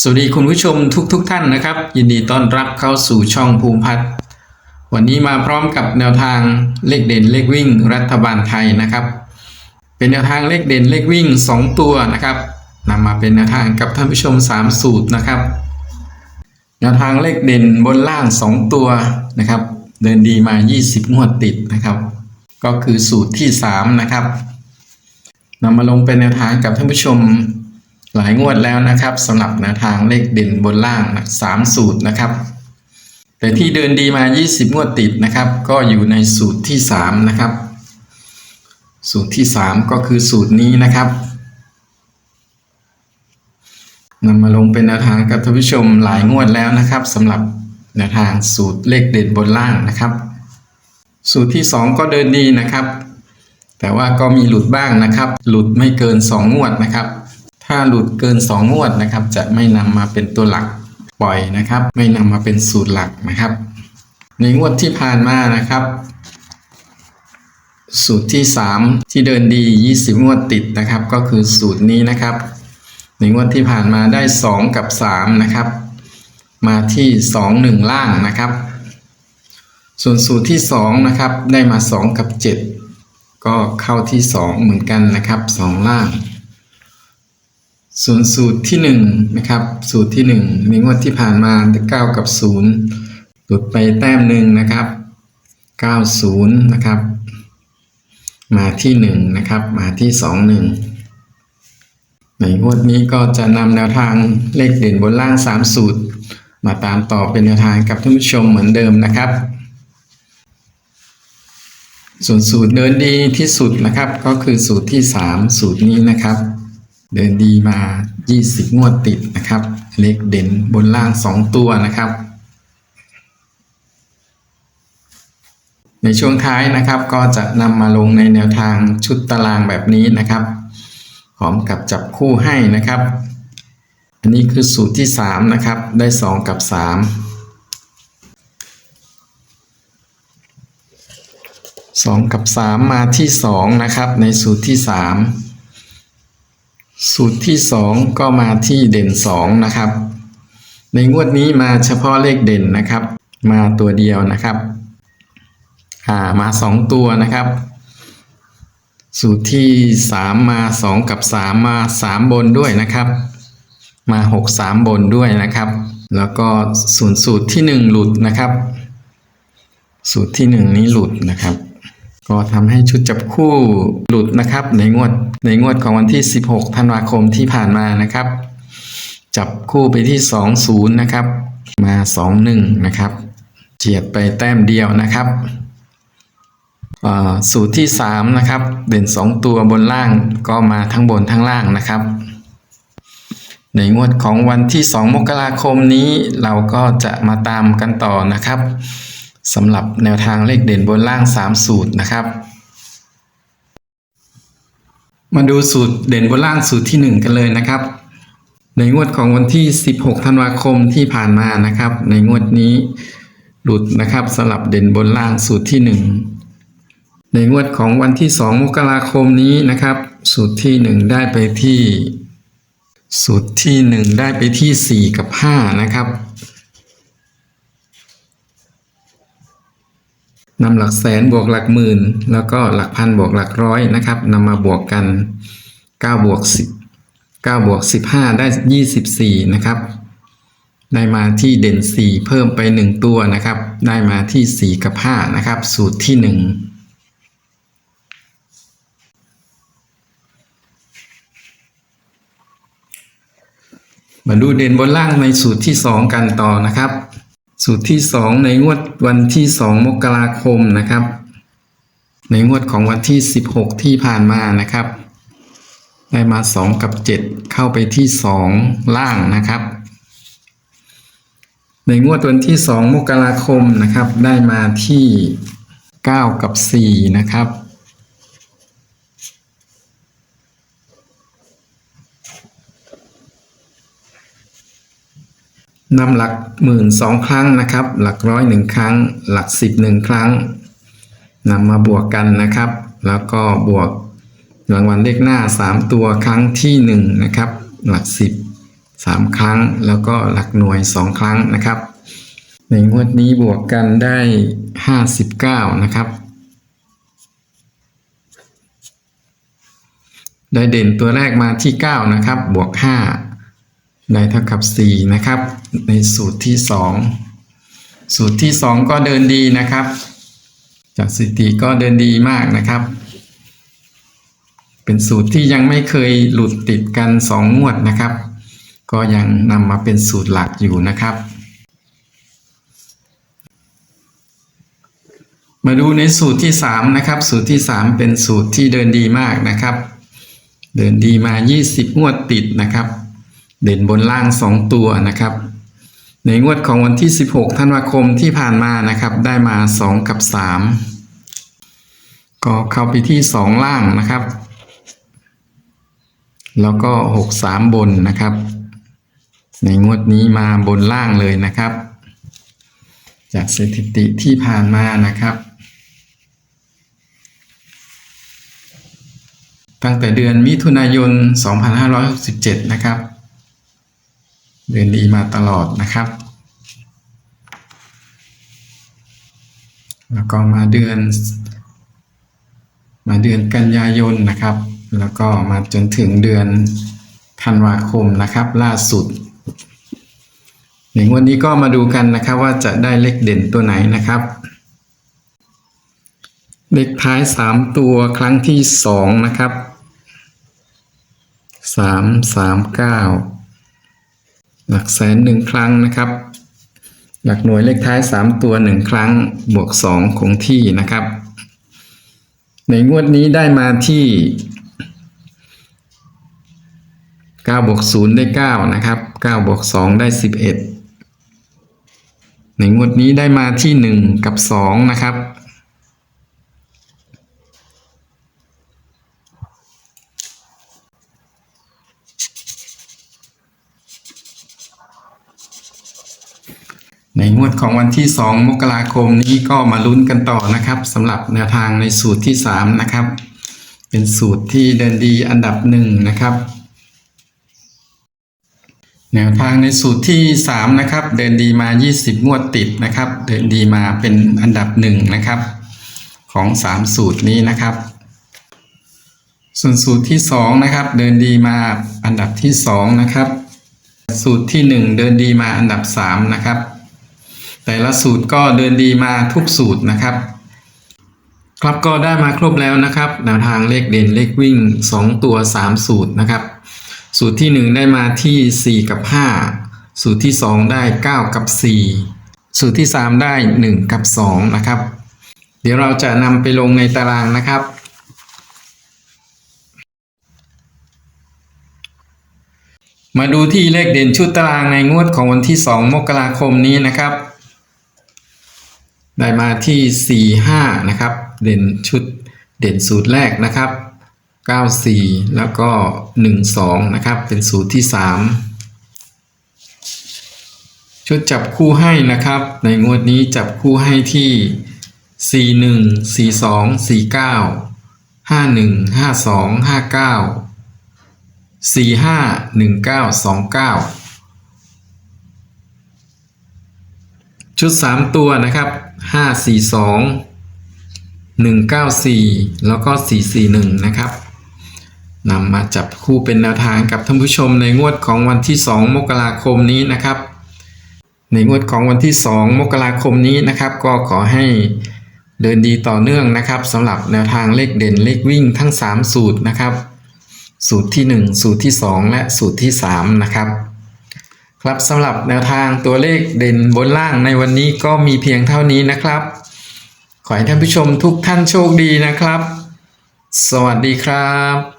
สวัสดีคุณผู้ชมทุกๆทท่านนะครับ ยินดีต้อนรับเข้าสู่ช่องภูมิพัฒน์วันนี้มาพร้อมกับแนวทางเลขเด่นเลขวิ่ง รัฐบาลไทยนะครับ เป็นแนวทางเลขเด่นเลขวิ่ง 2 ตัวนะครับนำมาเป็นแนวทางกับท่านผู้ชม 3 สูตรนะครับ แนวทางเลขเด่นบนล่าง 2 ตัวนะครับ เดินดีมา 20 งวดติดนะครับ ก็คือสูตรที่ 3 นะครับนำมาลงเป็นแนวทางกับท่านผู้ชม หลายงวดแล้วนะครับสำหรับแนวทางเลขเด่นบนล่างนะสามสูตรนะครับ แต่ที่เดินดีมา 20 งวดติดนะครับ ก็อยู่ในสูตรที่ 3 นะครับ สูตรที่ 3 ก็คือสูตรนี้นะครับนำมาลงเป็นแนวทางกับท่านผู้ชมหลายงวดแล้วนะครับสำหรับแนวทางสูตรเลขเด่นบนล่างนะครับ สูตรที่ 2 ก็เดินดีนะครับ แต่ว่าก็มีหลุดบ้างนะครับ หลุดไม่เกิน 2 งวดนะครับ ถ้าหลุดเกิน 2 งวดนะครับ จะไม่นำมาเป็นตัวหลักปล่อยนะครับ ไม่นำมาเป็นสูตรหลักนะครับ ในงวดที่ผ่านมานะครับ สูตรที่ 3 ที่เดินดี 20 งวดติดนะครับ ก็คือสูตรนี้นะครับ ในงวดที่ผ่านมาได้ 2 กับ 3 นะครับ มาที่ 2 1 ล่างนะครับ ส่วนสูตรที่ 2 นะครับ ได้มา 2 กับ 7 ก็เข้าที่ 2 เหมือนกันนะครับ 2 ล่าง ส่วนสูตรที่1นะครับสูตรที่1ในงวดที่ผ่านมา9กับ0หลุดไปแต้มหนึ่งนะครับ 90 นะครับ มาที่ 1 นะครับ มาที่ 2 1 ในงวดนี้ก็จะนำแนวทางเลขเด่นบนล่าง 3 สูตร มาตามต่อเป็นแนวทางกับท่านผู้ชมเหมือนเดิมนะครับ ส่วนสูตรเดินดีที่สุดนะครับ ก็คือสูตรที่ 3 สูตรนี้นะครับ เดินดีมา 20 งวดติดนะครับ เลขเด่นบนล่าง 2 ตัวนะครับ ในช่วงท้ายนะครับก็จะนำมาลงในแนวทางชุดตารางแบบนี้นะครับพร้อมกับจับคู่ให้นะครับ อันนี้คือสูตรที่ 3 นะครับ ได้ 2 กับ 3 2 กับ 3 มาที่ 2 นะครับ ในสูตรที่ 3 สูตรที่ 2 ก็มาที่เด่น 2 นะครับ ในงวดนี้มาเฉพาะเลขเด่นนะครับ มาตัวเดียวนะครับอ่ามา 2 ตัวนะครับ สูตรที่ 3 มา 2 กับ 3 มา 3 บนด้วยนะครับ มา 6 3 บนด้วยนะครับ แล้วก็ส่วนสูตรที่ 1 หลุดนะครับ สูตรที่ 1 นี้หลุดนะครับ ก็ทำให้ชุดจับคู่หลุดนะครับ ในงวดในงวดของวันที่ 16 ธันวาคมที่ผ่านมานะครับ จับคู่ไปที่ 20 นะครับ มา 21 นะครับเฉียดไปแต้มเดียวนะครับสูตรที่ 3 นะครับ เด่น 2 ตัวบนล่างก็มาทั้งบนทั้งล่างนะครับ ในงวดของวันที่ 2 มกราคมนี้เราก็จะมาตามกันต่อนะครับ สำหรับแนวทางเลขเด่นบนล่าง 3 สูตรนะครับ มาดูสูตรเด่นบนล่างสูตรที่ 1 กันเลยนะครับ ในงวดของวันที่ 16 ธันวาคมที่ผ่านมานะครับ ในงวดนี้หลุดนะครับสำหรับเด่นบนล่างสูตรที่ 1 ในงวดของวันที่ 2 มกราคมนี้นะครับ สูตรที่ 1 ได้ไปที่ สูตรที่ 1 ได้ไปที่ 4 กับ 5 นะครับ นำหลักแสนบวกหลักหมื่น แล้วก็หลักพันบวกหลักร้อยนะครับนำมาบวกกัน9บวก10 9บวก15 ได้ 24 นะครับ ได้มาที่เด่น 4 เพิ่มไป 1 ตัวนะครับ ได้มาที่ 4 กับ 5 นะครับ สูตรที่ 1มาดูเด่นบนล่างในสูตรที่ 2 กันต่อนะครับ สูตรที่2ในงวดวันที่2มกราคมนะครับ ในงวดของวันที่16ที่ผ่านมานะครับ ได้มา2กับ7เข้าไปที่2ล่างนะครับ ในงวดวันที่2มกราคมนะครับ ได้มาที่9กับ4นะครับ นำหลักหมื่นสองครั้งนะครับ หลักร้อยหนึ่งครั้ง หลักสิบหนึ่งครั้งนำมาบวกกันนะครับ แล้วก็บวกรางวัลเลขหน้าสามตัวครั้งที่หนึ่งนะครับ หลักสิบสามครั้ง แล้วก็หลักหน่วยสองครั้งนะครับ ในงวดนี้บวกกันได้ห้าสิบเก้านะครับ ได้เด่นตัวแรกมาที่ 9 นะครับ บวก 5 ได้เท่ากับ 4 นะครับ ในสูตรที่ 2 สูตรที่ 2 ก็เดินดีนะครับ จากสถิติก็เดินดีมากนะครับ เป็นสูตรที่ยังไม่เคยหลุดติดกัน 2 งวดนะครับ ก็ยังนำมาเป็นสูตรหลักอยู่นะครับ มาดูในสูตรที่ 3 นะครับ สูตรที่ 3 เป็นสูตรที่เดินดีมากนะครับ เดินดีมา 20 งวดติดนะครับ เด่นบนล่าง 2 ตัวนะครับ ในงวดของวันที่ 16 ธันวาคมที่ผ่านมานะครับ ได้มา 2 กับ 3 ก็เข้าไปที่ 2 ล่างนะครับ แล้วก็ 6 3 บนนะครับ ในงวดนี้มาบนล่างเลยนะครับ จากสถิติที่ผ่านมานะครับตั้งแต่เดือนมิถุนายน 2567 นะครับ เดือนดีมาตลอดนะครับ แล้วก็มาเดือน มาเดือนกันยายนนะครับ แล้วก็มาจนถึงเดือนธันวาคมนะครับ ล่าสุดในงวดนี้ก็มาดูกันนะครับว่าจะได้เลขเด่นตัวไหนนะครับเลขท้าย 3 ตัวครั้งที่ 2 นะครับ 3 3 9 หลักแสนหนึ่งครั้งนะครับ หลักหน่วยเลขท้าย 3 ตัว 1 ครั้งบวก 2 คงที่นะครับ ในงวดนี้ได้มาที่9บวก0ได้ 9 นะครับ9บวก2ได้ 11 ในงวดนี้ได้มาที่ 1 กับ 2 นะครับ ในงวดของวันที่ 2 มกราคมนี้ก็มาลุ้นกันต่อนะครับสำหรับแนวทางในสูตรที่ 3 นะครับ เป็นสูตรที่เดินดีอันดับหนึ่งนะครับ แนวทางในสูตรที่ 3 นะครับ เดินดีมา 20 งวดติดนะครับ เดินดีมาเป็นอันดับหนึ่งนะครับ ของ 3 สูตรนี้นะครับ ส่วนสูตรที่ 2 นะครับ เดินดีมาอันดับที่ 2 นะครับ สูตรที่ 1 เดินดีมาอันดับ 3 นะครับ แต่ละสูตรก็เดินดีมาทุกสูตรนะครับ ครับก็ได้มาครบแล้วนะครับแนวทางเลขเด่นเลขวิ่ง 2 ตัว 3 สูตรนะครับ สูตรที่ 1 ได้มาที่ 4 กับ 5 สูตรที่ 2 ได้ 9 กับ 4 สูตรที่ 3 ได้ 1 กับ 2 นะครับ เดี๋ยวเราจะนำไปลงในตารางนะครับมาดูที่เลขเด่นชุดตารางในงวดของวันที่ 2 มกราคมนี้นะครับ ได้มาที่ 4 5 นะครับ เด่นชุดเด่นสูตรแรกนะครับ 9 4 แล้วก็ 1 2 นะครับ เป็นสูตรที่ 3 ชุดจับคู่ให้นะครับ ในงวดนี้จับคู่ให้ที่ 4 1 4 2 4 9 5 1 5 2 5 9สี่ห้าหนึ่งเก้าสองเก้าชุดสามตัวนะครับ ห้าสี่สองหนึ่งเก้าสี่แล้วก็สี่สี่หนึ่งนะครับนำมาจับคู่เป็นแนวทางกับท่านผู้ชมในงวดของวันที่สองมกราคมนี้นะครับ ในงวดของวันที่สองมกราคมนี้นะครับ ก็ขอให้เดินดีต่อเนื่องนะครับสำหรับแนวทางเลขเด่นเลขวิ่งทั้ง 3 สูตรนะครับ สูตรที่ 1 สูตรที่ 2 และสูตรที่ 3 นะครับ ครับสำหรับแนวทางตัวเลขเด่นบนล่างในวันนี้ก็มีเพียงเท่านี้นะครับ ขอให้ท่านผู้ชมทุกท่านโชคดีนะครับ สวัสดีครับ